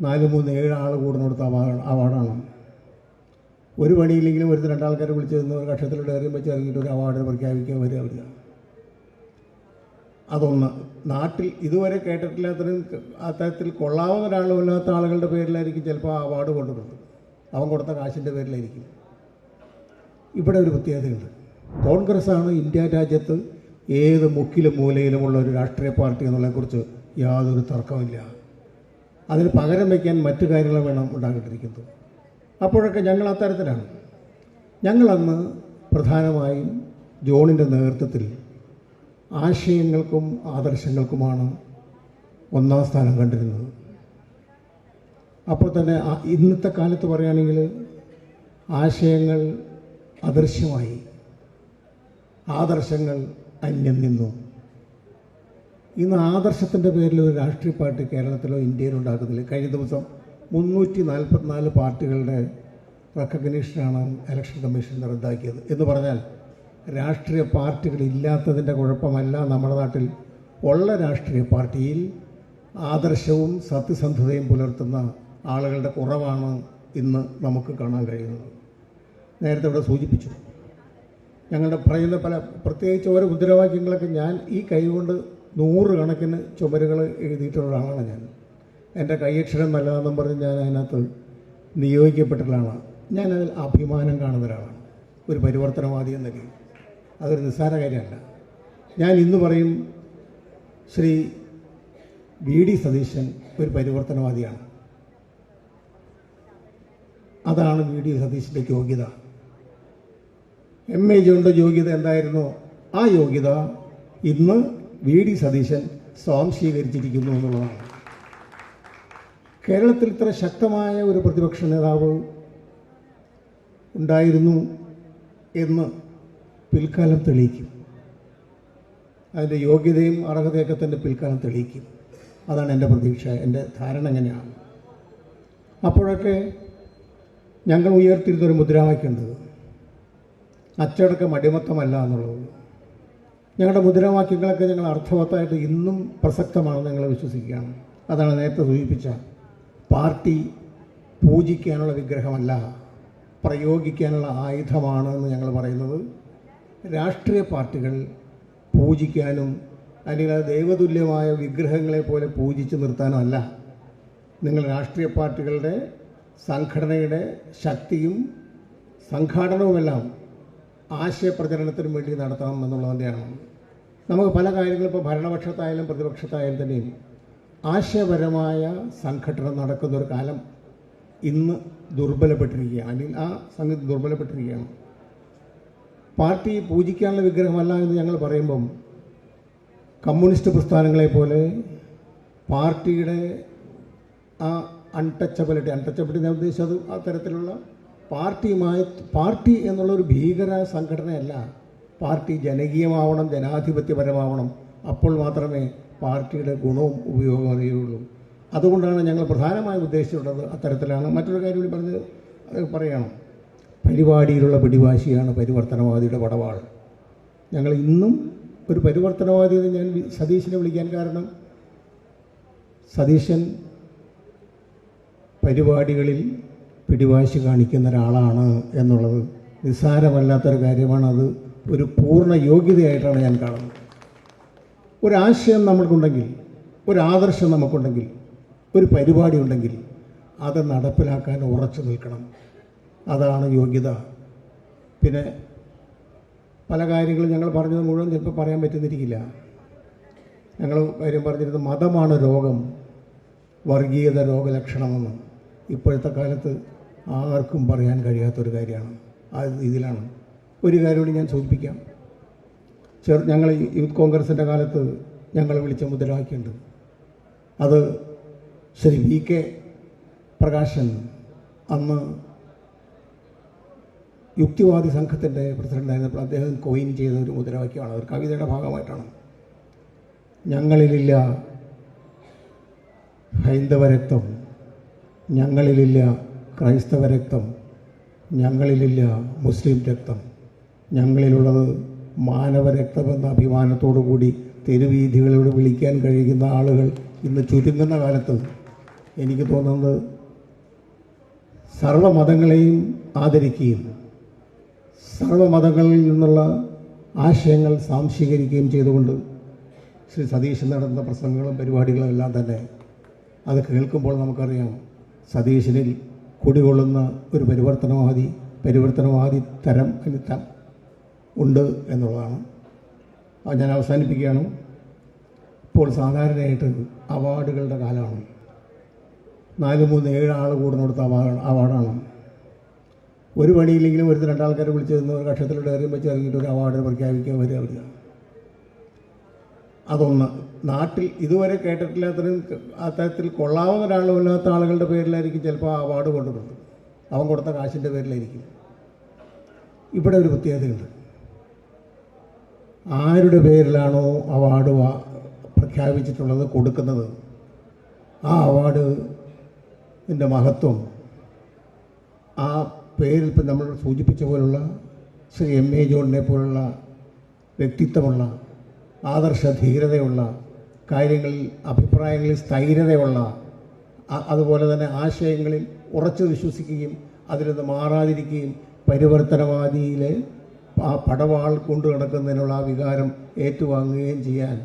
നാല് മൂന്ന് ഏഴ് ആൾ കൂടുന്നിടത്ത് അവാർഡ് അവാർഡാണ്. ഒരു പണിയില്ലെങ്കിലും ഒരു രണ്ടാൾക്കാരെ വിളിച്ചു ഒരു കക്ഷത്തിലൂടെ എറിയും വെച്ച് ഇറങ്ങിയിട്ട് ഒരു അവാർഡ് പ്രഖ്യാപിക്കുക വരിക വരിക അതൊന്ന്. നാട്ടിൽ ഇതുവരെ കേട്ടിട്ടില്ലാത്തതിനും അത്തരത്തിൽ കൊള്ളാവുന്ന ഒരാളുമില്ലാത്ത ആളുകളുടെ പേരിലായിരിക്കും ചിലപ്പോൾ ആ അവാർഡ് കൊണ്ടുവരുന്നത്. അവൻ കൊടുത്ത കാശിന്റെ പേരിലായിരിക്കും. ഇവിടെ ഒരു പ്രത്യേകതയുണ്ട് കോൺഗ്രസ്സാണ് ഇന്ത്യ രാജ്യത്ത് ഏത് മുക്കിലും മൂലയിലുമുള്ള ഒരു രാഷ്ട്രീയ പാർട്ടി എന്നുള്ളതിനെക്കുറിച്ച് യാതൊരു തർക്കമില്ല അതിന് പകരം വയ്ക്കാൻ മറ്റു കാര്യങ്ങൾ വേണം ഉണ്ടാക്കിട്ടിരിക്കുന്നത് അപ്പോഴൊക്കെ ഞങ്ങൾ അത്തരത്തിലാണ്. ഞങ്ങളന്ന് പ്രധാനമായും ജോണിന്റെ നേതൃത്വത്തിൽ ആശയങ്ങൾക്കും ആദർശങ്ങൾക്കുമാണ് ഒന്നാം സ്ഥാനം കണ്ടിരുന്നത്. അപ്പോൾ തന്നെ ഇന്നത്തെ കാലത്ത് പറയുകയാണെങ്കിൽ ആശയങ്ങൾ അദൃശ്യമായി ആദർശങ്ങൾ അന്യം നിന്നു. ഇന്ന് ആദർശത്തിന്റെ പേരിൽ ഒരു രാഷ്ട്രീയ പാർട്ടി കേരളത്തിലോ ഇന്ത്യയിലോ ഉണ്ടാക്കുന്നില്ല. കഴിഞ്ഞ ദിവസം മുന്നൂറ്റി നാൽപ്പത്തിനാല് പാർട്ടികളുടെ റെക്കഗ്നീഷനാണ് ഇലക്ഷൻ കമ്മീഷൻ റദ്ദാക്കിയത്. എന്ന് പറഞ്ഞാൽ രാഷ്ട്രീയ പാർട്ടികൾ ഇല്ലാത്തതിന്റെ കുഴപ്പമല്ല നമ്മുടെ നാട്ടിൽ ഉള്ള രാഷ്ട്രീയ പാർട്ടിയിൽ ആദർശവും സത്യസന്ധതയും പുലർത്തുന്ന ആളുകളുടെ കുറവാണ് ഇന്ന് നമുക്ക് കാണാൻ കഴിയുന്നത്. നേരത്തെ ഇവിടെ സൂചിപ്പിച്ചു. ഞങ്ങളുടെ പറയുന്ന പല പ്രത്യേകിച്ച് ഓരോ മുദ്രാവാക്യങ്ങളൊക്കെ ഞാൻ ഈ കൈകൊണ്ട് നൂറുകണക്കിന് ചുമരുകൾ എഴുതിയിട്ടുള്ള ഒരാളാണ് ഞാൻ. എന്റെ കൈയക്ഷരം നല്ലതാണെന്നും പറഞ്ഞ് ഞാൻ അതിനകത്ത് നിയോഗിക്കപ്പെട്ട ആളാണ് ഞാനതിൽ അഭിമാനം കാണുന്ന ഒരാളാണ്. ഒരു പരിവർത്തനവാദി എന്നൊക്കെ അതൊരു നിസ്സാര കാര്യമല്ല. ഞാൻ ഇന്ന് പറയും ശ്രീ വി ഡി സതീശൻ ഒരു പരിവർത്തനവാദിയാണ്. അതാണ് വി ഡി സതീശന്റെ യോഗ്യത. എം എ ജോണിന്റെ യോഗ്യത എന്തായിരുന്നോ? ആ യോഗ്യത ഇന്ന് വി ഡി സതീശൻ സ്വാംശീകരിച്ചിരിക്കുന്നു എന്നുള്ളതാണ്. കേരളത്തിൽ ഇത്ര ശക്തമായ ഒരു പ്രതിപക്ഷ നേതാവ് ഉണ്ടായിരുന്നു എന്ന് പിൽക്കാലം തെളിയിക്കും. അതിന്റെ യോഗ്യതയും അർഹതയൊക്കെ തന്നെ പിൽക്കാലം തെളിയിക്കും. അതാണ് എന്റെ പ്രതീക്ഷ എന്റെ ധാരണ എങ്ങനെയാണ്. അപ്പോഴൊക്കെ ഞങ്ങൾ ഉയർത്തിയിരുന്നൊരു മുദ്രാവാക്യമുണ്ട് അച്ചടക്കം അടിമത്തമല്ല എന്നുള്ളത്. ഞങ്ങളുടെ മുദ്രാവാക്യങ്ങളൊക്കെ ഞങ്ങൾ അർത്ഥവത്തായിട്ട് ഇന്നും പ്രസക്തമാണെന്ന് ഞങ്ങൾ വിശ്വസിക്കുകയാണ്. അതാണ് നേരത്തെ സൂചിപ്പിച്ച പാർട്ടി പൂജിക്കാനുള്ള വിഗ്രഹമല്ല പ്രയോഗിക്കാനുള്ള ആയുധമാണ് എന്ന് ഞങ്ങൾ പറയുന്നത്. രാഷ്ട്രീയ പാർട്ടികൾ പൂജിക്കാനും അല്ലെങ്കിൽ ദൈവതുല്യമായ വിഗ്രഹങ്ങളെ പോലെ പൂജിച്ച് നിർത്താനും അല്ല നിങ്ങൾ രാഷ്ട്രീയ പാർട്ടികളുടെ സംഘടനയുടെ ശക്തിയും സംഘാടനവുമെല്ലാം ആശയപ്രചരണത്തിനും വേണ്ടി നടത്തണം എന്നുള്ളത് തന്നെയാണ് നമുക്ക് പല കാര്യങ്ങളും ഇപ്പോൾ ഭരണപക്ഷത്തായാലും പ്രതിപക്ഷത്തായാലും തന്നെയും ആശയപരമായ സംഘടന നടക്കുന്ന ഒരു കാലം ഇന്ന് ദുർബലപ്പെട്ടിരിക്കുകയാണ്. അല്ലെങ്കിൽ ആ സംഗതി ദുർബലപ്പെട്ടിരിക്കുകയാണ്. പാർട്ടി പൂജിക്കാനുള്ള വിഗ്രഹമല്ല എന്ന് ഞങ്ങൾ പറയുമ്പം കമ്മ്യൂണിസ്റ്റ് പ്രസ്ഥാനങ്ങളെ പോലെ പാർട്ടിയുടെ ആ അൺടച്ചബിലിറ്റി അൺടച്ചബിലിറ്റി ഞാൻ ഉദ്ദേശിച്ചത് ആ തരത്തിലുള്ള പാർട്ടിയുമായി പാർട്ടി എന്നുള്ള ഒരു ഭീകര സംഘടനയല്ല. പാർട്ടി ജനകീയമാവണം ജനാധിപത്യപരമാവണം. അപ്പോൾ മാത്രമേ പാർട്ടിയുടെ ഗുണവും ഉപയോഗവും അറിയുള്ളൂ. അതുകൊണ്ടാണ് ഞങ്ങൾ പ്രധാനമായും ഉദ്ദേശിച്ചിട്ടുള്ളത് അത്തരത്തിലാണ്. മറ്റൊരു കാര്യം കൂടി പറഞ്ഞ് പറയണം. പരിപാടിയിലുള്ള പിടിവാശിയാണ് പരിവർത്തനവാദിയുടെ പടവാൾ. ഞങ്ങൾ ഇന്നും ഒരു പരിവർത്തനവാദി എന്ന് ഞാൻ സതീശനെ വിളിക്കാൻ കാരണം സതീശൻ പരിപാടികളിൽ പിടിവാശി കാണിക്കുന്ന ഒരാളാണ് എന്നുള്ളത് നിസ്സാരമല്ലാത്തൊരു കാര്യമാണ്. അത് ഒരു പൂർണ യോഗ്യതയായിട്ടാണ് ഞാൻ കാണുന്നത്. ഒരാശയം നമ്മൾക്കുണ്ടെങ്കിൽ ഒരാദർശം നമുക്കുണ്ടെങ്കിൽ ഒരു പരിപാടി ഉണ്ടെങ്കിൽ അത് നടപ്പിലാക്കാൻ ഉറച്ചു നിൽക്കണം. അതാണ് യോഗ്യത. പിന്നെ പല കാര്യങ്ങളും ഞങ്ങൾ പറഞ്ഞത് മുഴുവൻ ചിലപ്പോൾ പറയാൻ പറ്റുന്നിരിക്കില്ല. ഞങ്ങൾ കാര്യം പറഞ്ഞിരുന്നത് മതമാണ് രോഗം വർഗീയത രോഗലക്ഷണമെന്ന്. ഇപ്പോഴത്തെ കാലത്ത് ആർക്കും പറയാൻ കഴിയാത്തൊരു കാര്യമാണ്. ആ രീതിയിലാണ് ഒരു കാര്യം കൂടി ഞാൻ സൂചിപ്പിക്കാം. ചെറു ഞങ്ങൾ യൂത്ത് കോൺഗ്രസിന്റെ കാലത്ത് ഞങ്ങൾ വിളിച്ച മുദ്രാവാക്യമുണ്ട് അത് ശ്രീ വി കെ പ്രകാശൻ അന്ന് യുക്തിവാദി സംഘത്തിന്റെ പ്രസിഡന്റായിരുന്നപ്പോൾ അദ്ദേഹം കോയിൻ ചെയ്ത ഒരു മുദ്രാവാക്യമാണ് ഒരു കവിതയുടെ ഭാഗമായിട്ടാണ്. ഞങ്ങളിലില്ല ഹൈന്ദവരത്വം. ഞങ്ങളിലില്ല ക്രൈസ്തവ രക്തം ഞങ്ങളിലില്ല മുസ്ലിം രക്തം. ഞങ്ങളിലുള്ളത് മാനവരക്തമെന്ന അഭിമാനത്തോടു കൂടി തെരുവീഥികളോട് വിളിക്കാൻ കഴിയുന്ന ആളുകൾ ഇന്ന് ചുരുങ്ങുന്ന കാലത്ത് എനിക്ക് തോന്നുന്നത് സർവമതങ്ങളെയും ആദരിക്കുകയും സർവമതങ്ങളിൽ നിന്നുള്ള ആശയങ്ങൾ സാംശീകരിക്കുകയും ചെയ്തുകൊണ്ട് ശ്രീ സതീശൻ നടത്തുന്ന പ്രസംഗങ്ങളും പരിപാടികളും എല്ലാം തന്നെ അത് കേൾക്കുമ്പോൾ നമുക്കറിയാം സതീശനിൽ കുടികൊള്ളുന്ന ഒരു പരിവർത്തനവാദി പരിവർത്തനവാദി തരം കലിത്തം ഉണ്ട് എന്നുള്ളതാണ്. അത് ഞാൻ അവസാനിപ്പിക്കുകയാണ്. ഇപ്പോൾ സാധാരണയായിട്ട് അവാർഡുകളുടെ കാലമാണ്. നാല് മൂന്ന് ഏഴ് ആൾ കൂടുന്നിടത്ത് അവാർഡ് അവാർഡാണ്. ഒരു പണിയില്ലെങ്കിലും ഒരു രണ്ടാൾക്കാരെ വിളിച്ചു നിന്ന് ഒരു കക്ഷത്തിലൂടെ എറിയും വെച്ച് ഒരു അവാർഡ് പ്രഖ്യാപിക്കുക വരിക വരിക. അതൊന്ന് നാട്ടിൽ ഇതുവരെ കേട്ടിട്ടില്ലാത്തതിനും അത്തരത്തിൽ കൊള്ളാവുന്ന ഒരാളുമില്ലാത്ത ആളുകളുടെ പേരിലായിരിക്കും ചിലപ്പോൾ ആ അവാർഡ് കൊണ്ടുവരുന്നത് അവൻ കൊടുത്ത കാശിന്റെ പേരിലായിരിക്കും. ഇവിടെ ഒരു പ്രത്യേകതയുണ്ട്. ആരുടെ പേരിലാണോ അവാർഡ് പ്രഖ്യാപിച്ചിട്ടുള്ളത് കൊടുക്കുന്നത്? ആ അവാർഡ് ഇതിന്റെ മഹത്വം ആ പേരിൽ ഇപ്പം നമ്മൾ സൂചിപ്പിച്ച പോലുള്ള ശ്രീ എം എ ജോണിനെ പോലുള്ള വ്യക്തിത്വമുള്ള ആദർശ ധീരതയുള്ള കാര്യങ്ങളിൽ അഭിപ്രായങ്ങളിൽ സ്ഥൈര്യതയുള്ള അതുപോലെ തന്നെ ആശയങ്ങളിൽ ഉറച്ചു വിശ്വസിക്കുകയും അതിൽ നിന്ന് മാറാതിരിക്കുകയും പരിവർത്തനവാദിയിലെ ആ പടവാൾ കൊണ്ടു നടക്കുന്നതിനുള്ള ആ വികാരം ഏറ്റുവാങ്ങുകയും ചെയ്യാൻ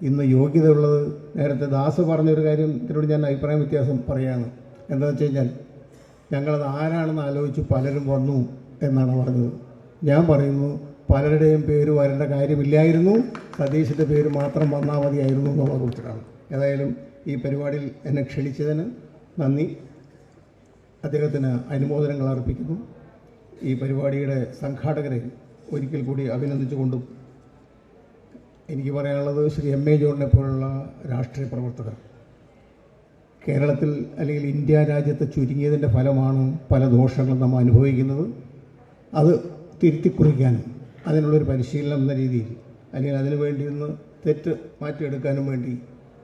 ഇന്ന് യോഗ്യതയുള്ളത് നേരത്തെ ദാസ് പറഞ്ഞൊരു കാര്യം ഇതിനോട് ഞാൻ അഭിപ്രായ വ്യത്യാസം പറയുകയാണ് എന്താണെന്ന് വെച്ച് കഴിഞ്ഞാൽ ഞങ്ങളത് ആരാണെന്ന് ആലോചിച്ച് പലരും വന്നു എന്നാണ് പറഞ്ഞത്. ഞാൻ പറയുന്നു പലരുടെയും പേര് വരേണ്ട കാര്യമില്ലായിരുന്നു. സതീശിന്റെ പേര് മാത്രം വന്നാൽ മതിയായിരുന്നു എന്നുള്ളത് കുറിച്ചിട്ടാണ് ഏതായാലും ഈ പരിപാടിയിൽ എന്നെ ക്ഷണിച്ചതിന് നന്ദി. അദ്ദേഹത്തിന് അനുമോദനങ്ങൾ അർപ്പിക്കുന്നു. ഈ പരിപാടിയുടെ സംഘാടകരെ ഒരിക്കൽ കൂടി അഭിനന്ദിച്ചുകൊണ്ടും എനിക്ക് പറയാനുള്ളത് ശ്രീ എം എ ജോണിനെ പോലുള്ള രാഷ്ട്രീയ പ്രവർത്തകർ. കേരളത്തിൽ അല്ലെങ്കിൽ ഇന്ത്യ രാജ്യത്തെ ചുരുങ്ങിയതിന്റെ ഫലമാണ് പല ദോഷങ്ങളും നാം അനുഭവിക്കുന്നത്. അത് തിരുത്തിക്കുറിക്കാനും അതിനുള്ളൊരു പരിശീലനം എന്ന രീതിയിൽ അല്ലെങ്കിൽ അതിനു വേണ്ടി ഒന്ന് തെറ്റ് മാറ്റിയെടുക്കാനും വേണ്ടി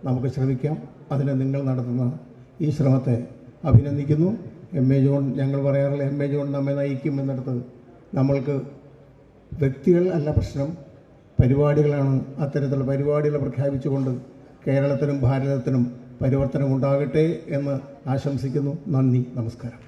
നമുക്ക് ശ്രമിക്കാം. അതിന് നിങ്ങൾ നടത്തുന്ന ഈ ശ്രമത്തെ അഭിനന്ദിക്കുന്നു. എം എ ജോൺ ഞങ്ങൾ പറയാറുള്ള എം എ ജോൺ നമ്മെ നയിക്കും എന്നിടത്ത് നമ്മൾക്ക് വ്യക്തികൾ അല്ല പ്രശ്നം. പരിപാടികളാണ് അത്തരത്തിലുള്ള പരിപാടികൾ പ്രഖ്യാപിച്ചുകൊണ്ട് കേരളത്തിനും ഭാരതത്തിനും പരിവർത്തനം ഉണ്ടാകട്ടെ എന്ന് ആശംസിക്കുന്നു. നന്ദി. നമസ്കാരം.